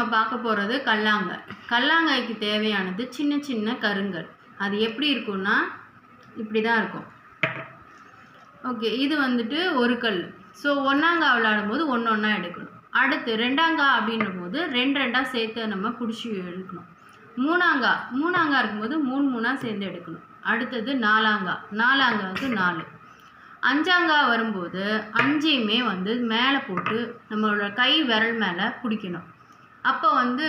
நம்ம பார்க்க போகிறது கல்லாங்காய். கல்லாங்காய்க்கு தேவையானது சின்ன சின்ன கருங்கல் அது எப்படி இருக்கும்னா இப்படி தான் இருக்கும். ஓகே இது வந்துட்டு ஒரு கல். ஸோ ஒன்றாங்காய் விளையாடும்போது ஒன்று ஒன்றா எடுக்கணும். அடுத்து ரெண்டாங்காய் அப்படின்னும் போது ரெண்டு ரெண்டாக சேர்த்து நம்ம பிடிச்சி எடுக்கணும். மூணாங்காய் மூணாங்காய் இருக்கும்போது மூணு மூணாக சேர்ந்து எடுக்கணும். அடுத்தது நாலாங்காய் நாலாங்காய்க்கு நாலு. அஞ்சாங்காய் வரும்போது அஞ்சையுமே வந்து மேலே போட்டு நம்மளோட கை விரல் மேலே பிடிக்கணும். அப்போ வந்து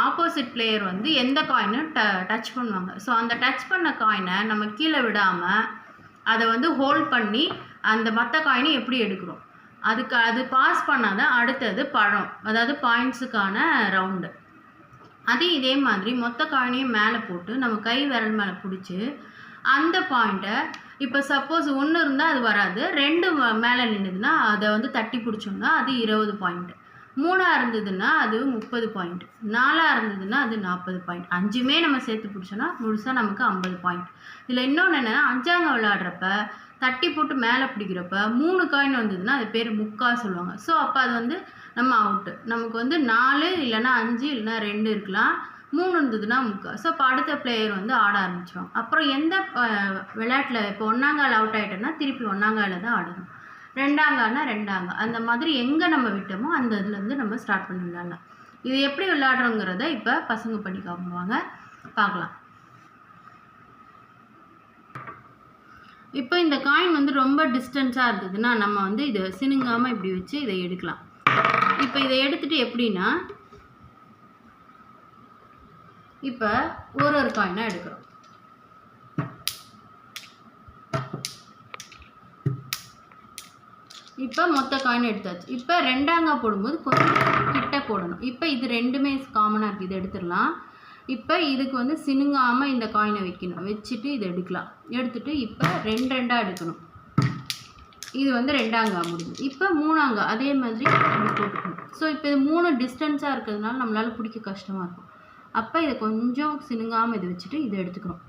ஆப்போசிட் பிளேயர் வந்து எந்த காயினும் ட டச் பண்ணுவாங்க. ஸோ அந்த டச் பண்ண காயினை நம்ம கீழே விடாமல் அதை வந்து ஹோல்ட் பண்ணி அந்த மற்ற காயினை எப்படி எடுக்கிறோம்? அதுக்கு அது பாஸ் பண்ணால் தான் அடுத்தது பழம் அதாவது பாயிண்ட்ஸுக்கான ரவுண்டு அதே இதே மாதிரி மொத்த காயினையும் மேலே போட்டு நம்ம கை விரல் மேலே பிடிச்சி அந்த பாயிண்ட்டை இப்போ சப்போஸ் ஒன்று இருந்தால் அது வராது ரெண்டு ம- மேலே நின்றுதுன்னா அதை வந்து தட்டி பிடிச்சோம்னா அது இருபது பாயிண்ட்டு மூணாக இருந்ததுன்னா அது முப்பது பாயிண்ட் நாலாக இருந்ததுன்னா அது நாற்பது பாயிண்ட் அஞ்சுமே நம்ம சேர்த்து பிடிச்சோன்னா முழுசாக நமக்கு ஐம்பது பாயிண்ட் இதில் இன்னொன்று என்னென்னா அஞ்சாங்க விளையாடுறப்ப தட்டி போட்டு மேலே பிடிக்கிறப்ப மூணு காயின் வந்ததுன்னா அது பேர் முக்கா சொல்லுவாங்க. ஸோ அப்போ அது வந்து நம்ம அவுட்டு நமக்கு வந்து நாலு இல்லைன்னா அஞ்சு இல்லைன்னா ரெண்டு இருக்கலாம். மூணு இருந்ததுன்னா முக்கா ஸோ அப்போ அடுத்த பிளேயர் வந்து ஆட ஆரம்பிச்சிடுவாங்க அப்புறம் எந்த விளையாட்டில் இப்போ ஒன்றாங்கால் அவுட் ஆகிட்டோன்னா திருப்பி ஒன்றாங்கால தான் ஆடணும். ரெண்டாங்கன்னா ரெண்டாங்க. அந்த மாதிரி எங்கே நம்ம விட்டோமோ அந்த இதுலேருந்து நம்ம ஸ்டார்ட் பண்ணி விளையாடலாம். இது எப்படி விளையாடுறோங்கிறத இப்போ பசங்க பண்ணி காமிடுவாங்க பார்க்கலாம். இப்போ இந்த காயின் வந்து ரொம்ப டிஸ்டன்ஸாக இருந்ததுன்னா நம்ம வந்து இதை சினுங்காமல் இப்படி வச்சு இதை எடுக்கலாம். இப்போ இதை எடுத்துகிட்டு எப்படின்னா இப்போ ஒரு ஒரு காயினாக எடுக்கிறோம். இப்போ மொத்த காயின் எடுத்தாச்சு. இப்போ ரெண்டாங்காய் போடும்போது கொஞ்சம் கிட்ட போடணும். இப்போ இது ரெண்டுமே காமனாக இருக்குது இது எடுத்துடலாம். இப்போ இதுக்கு வந்து சினுங்காமல் இந்த காயினை வைக்கணும். வச்சுட்டு இதை எடுக்கலாம். எடுத்துட்டு இப்போ ரெண்டு ரெண்டாக எடுக்கணும். இது வந்து ரெண்டாங்காய் முடிஞ்சு. இப்போ மூணாங்காய் அதே மாதிரி இப்படி போட்டுக்கணும். ஸோ இப்போ இது மூணு டிஸ்டன்ஸாக இருக்கிறதுனால நம்மளால் பிடிக்க கஷ்டமாக இருக்கும். அப்போ இதை கொஞ்சம் சினுங்காமல் இதை வச்சுட்டு இதை எடுத்துக்கிறோம்.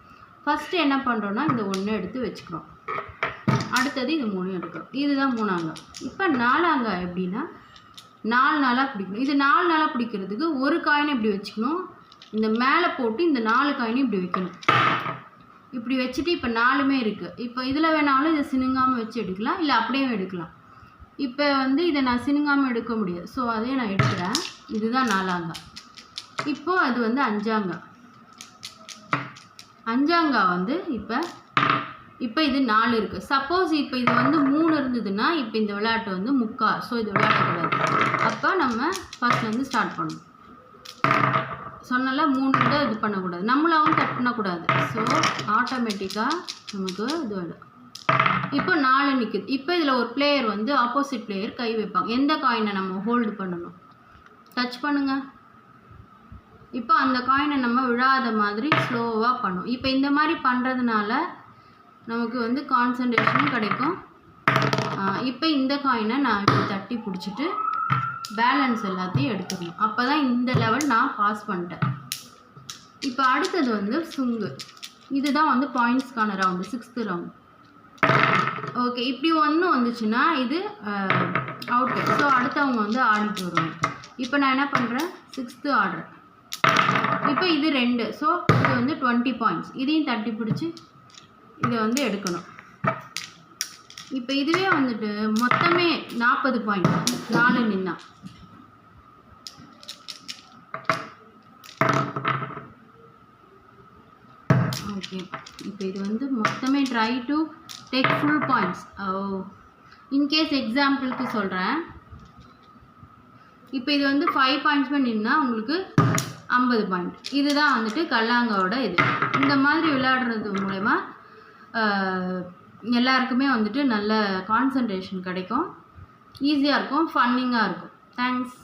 ஃபஸ்ட்டு என்ன பண்ணுறோன்னா இந்த ஒன்று எடுத்து வச்சுக்கிறோம். அடுத்தது இது மூணையும் எடுக்கிறோம் இதுதான் மூணாங்கம். இப்போ நாலாங்காய் எப்படின்னா நாலு நாளாக பிடிக்கணும். இது நாலு நாளாக பிடிக்கிறதுக்கு ஒரு காயினை இப்படி வச்சுக்கணும். இந்த மேலே போட்டு இந்த நாலு காயினையும் இப்படி வைக்கணும். இப்படி வச்சுட்டு இப்போ நாலுமே இருக்குது இப்போ இதில் வேணாலும் இதை சினுங்காமல் வச்சு எடுக்கலாம். இல்லை அப்படியே எடுக்கலாம். இப்போ வந்து இதை நான் சினுங்காமல் எடுக்க முடியாது. ஸோ அதே நான் எடுக்கிறேன். இதுதான் நாலாங்காய். இப்போது அது வந்து அஞ்சாங்காய். அஞ்சாங்கா வந்து இப்போ இப்போ இது நாலு இருக்குது சப்போஸ் இப்போ இது வந்து மூணு இருந்ததுன்னா இப்போ இந்த விளையாட்டு வந்து முக்கா. ஸோ இது விளையாடக்கூடாது அப்போ நம்ம ஃபஸ்ட்லேருந்து ஸ்டார்ட் பண்ணணும். சொன்னால மூணு தான் இது பண்ணக்கூடாது. நம்மளாவும் கட் பண்ணக்கூடாது. ஸோ ஆட்டோமேட்டிக்காக நமக்கு இது வரும். இப்போ நாலு நிற்குது இப்போ இதில் ஒரு பிளேயர் வந்து ஆப்போசிட் பிளேயர் கை வைப்பாங்க. எந்த காயினை நம்ம ஹோல்டு பண்ணணும்? டச் பண்ணுங்கள் இப்போ அந்த காயினை நம்ம விழாத மாதிரி ஸ்லோவாக பண்ணும். இப்போ இந்த மாதிரி பண்ணுறதுனால நமக்கு வந்து கான்சன்ட்ரேஷனும் கிடைக்கும். இப்போ இந்த காயினை நான் இப்படி தட்டி பிடிச்சிட்டு பேலன்ஸ் எல்லாத்தையும் எடுத்துக்கணும். அப்போ தான் இந்த லெவல் நான் பாஸ் பண்ணிட்டேன். இப்போ அடுத்தது வந்து சுங்கு. இதுதான் வந்து பாயிண்ட்ஸ்க்கான ரவுண்டு சிக்ஸ்த்து ரவுண்டு ஓகே இப்படி ஒன்று வந்துச்சுன்னா இது அவுட்டு ஸோ அடுத்தவங்க வந்து ஆடிட்டு வருவாங்க. இப்போ நான் என்ன பண்ணுறேன் சிக்ஸ்த்து ஆர்டர் இப்போ இது ரெண்டு. ஸோ இது வந்து டுவெண்ட்டி பாயிண்ட்ஸ் இதையும் தட்டி பிடிச்சி இதை வந்து எடுக்கணும். இப்போ இதுவே வந்துட்டு மொத்தமே நாற்பது பாயிண்ட் நாலு நின்னா. ஓகே இப்போ இது வந்து மொத்தமே try to take full points oh in case எக்ஸாம்பிளுக்கு சொல்கிறேன் இப்போ இது வந்து ஃபைவ் பாயிண்ட்ஸ் நின்னா உங்களுக்கு ஐம்பது பாயிண்ட் இதுதான் வந்துட்டு கல்லாங்காவோட இது. இந்த மாதிரி விளையாடுறது மூலயமா எல்லாருக்குமே வந்துட்டு நல்ல கான்சன்ட்ரேஷன் கிடைக்கும். ஈஸியாக இருக்கும். ஃபன்னிங்காக இருக்கும். தேங்க்ஸ்